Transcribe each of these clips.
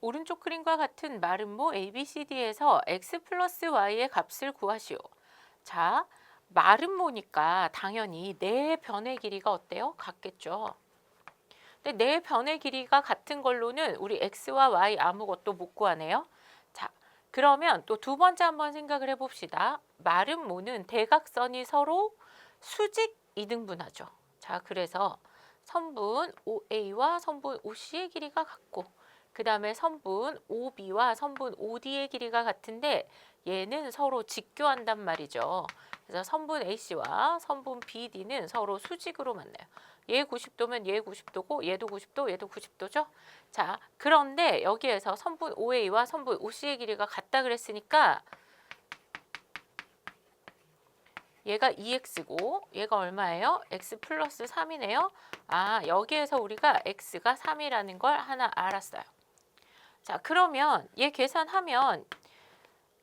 오른쪽 그림과 같은 마름모 ABCD에서 x 플러스 y의 값을 구하시오. 자, 마름모니까 당연히 네 변의 길이가 어때요? 같겠죠. 근데 네 변의 길이가 같은 걸로는 우리 x와 y 아무것도 못 구하네요. 자, 그러면 또 두 번째 한번 생각을 해봅시다. 마름모는 대각선이 서로 수직 이등분하죠. 자, 그래서 선분 OA와 선분 OC의 길이가 같고 그 다음에 선분 OB와 선분 OD의 길이가 같은데 얘는 서로 직교한단 말이죠. 그래서 선분 AC와 선분 BD는 서로 수직으로 만나요. 얘 90도면 얘 90도고 얘도 90도 얘도 90도죠. 자 그런데 여기에서 선분 OA와 선분 OC의 길이가 같다 그랬으니까 얘가 2x고 얘가 얼마예요? x 플러스 3이네요. 아 여기에서 우리가 x가 3이라는 걸 하나 알았어요. 자 그러면 얘 계산하면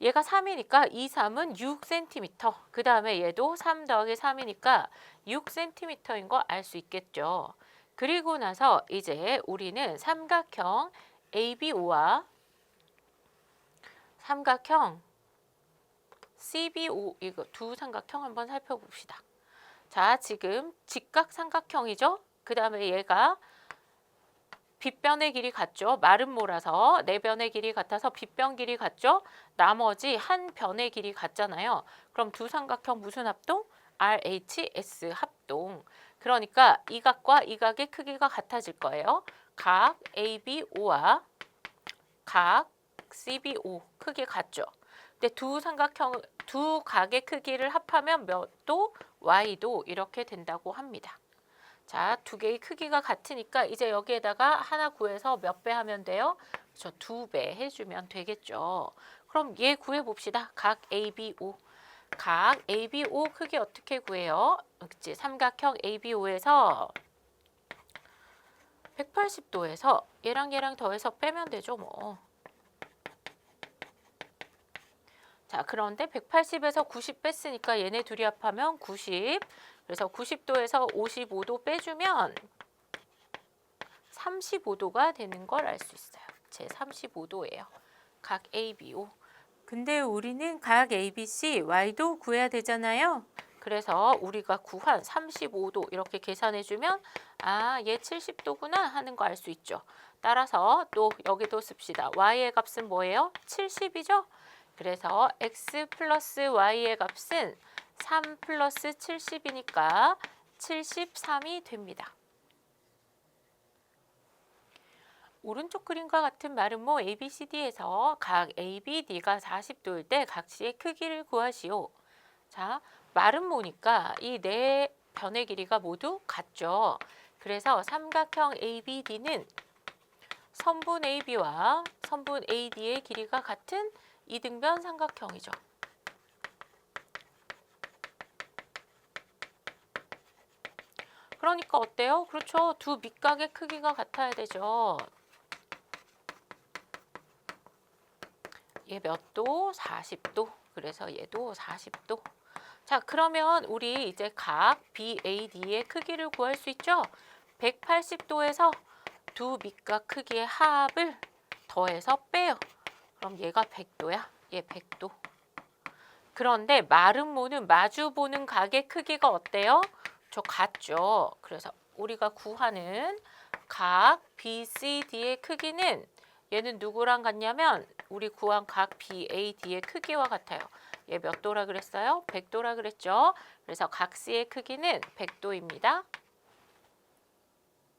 얘가 3이니까 2, 3은 6cm. 그 다음에 얘도 3 더하기 3이니까 6cm인 거 알 수 있겠죠. 그리고 나서 이제 우리는 삼각형 ABO와 삼각형 CBO 이거 두 삼각형 한번 살펴봅시다. 자, 지금 직각 삼각형이죠. 그 다음에 얘가 빗변의 길이 같죠. 마름모라서 네 변의 길이 같아서 빗변 길이 같죠. 나머지 한 변의 길이 같잖아요. 그럼 두 삼각형 무슨 합동? RHS 합동. 그러니까 이 각과 이 각의 크기가 같아질 거예요. 각 ABO와 각 CBO 크기 같죠. 근데 두 삼각형 두 각의 크기를 합하면 몇도 y도 이렇게 된다고 합니다. 자, 두 개의 크기가 같으니까 이제 여기에다가 하나 구해서 몇 배 하면 돼요? 저 두 배 해주면 되겠죠. 그럼 얘 구해 봅시다. 각 ABO. 각 ABO 크기 어떻게 구해요? 그치? 삼각형 ABO에서 180도에서 얘랑 얘랑 더해서 빼면 되죠, 뭐. 자, 그런데 180에서 90 뺐으니까 얘네 둘이 합하면 90. 그래서 90도에서 55도 빼주면 35도가 되는 걸 알 수 있어요. 제 35도예요. 각 ABO. 근데 우리는 각 ABC, Y도 구해야 되잖아요. 그래서 우리가 구한 35도 이렇게 계산해 주면 아, 얘 70도구나 하는 거 알 수 있죠. 따라서 또 여기도 씁시다. Y의 값은 뭐예요? 70이죠? 그래서 x 플러스 y의 값은 3 플러스 70이니까 73이 됩니다. 오른쪽 그림과 같은 마름모 ABCD에서 각 ABD가 40도일 때 각시의 크기를 구하시오. 자, 마름모니까 이 네 변의 길이가 모두 같죠. 그래서 삼각형 ABD는 선분 AB와 선분 AD의 길이가 같은 이등변 삼각형이죠. 그러니까 어때요? 그렇죠. 두 밑각의 크기가 같아야 되죠. 얘 몇 도? 40도. 그래서 얘도 40도. 자, 그러면 우리 이제 각 BAD의 크기를 구할 수 있죠? 180도에서 두 밑각 크기의 합을 더해서 빼요. 그럼 얘가 100도야. 얘 100도. 그런데 마름모는 마주 보는 각의 크기가 어때요? 저 같죠. 그래서 우리가 구하는 각 BCD의 크기는 얘는 누구랑 같냐면 우리 구한 각 BAD의 크기와 같아요. 얘 몇 도라 그랬어요? 100도라 그랬죠. 그래서 각 C의 크기는 100도입니다.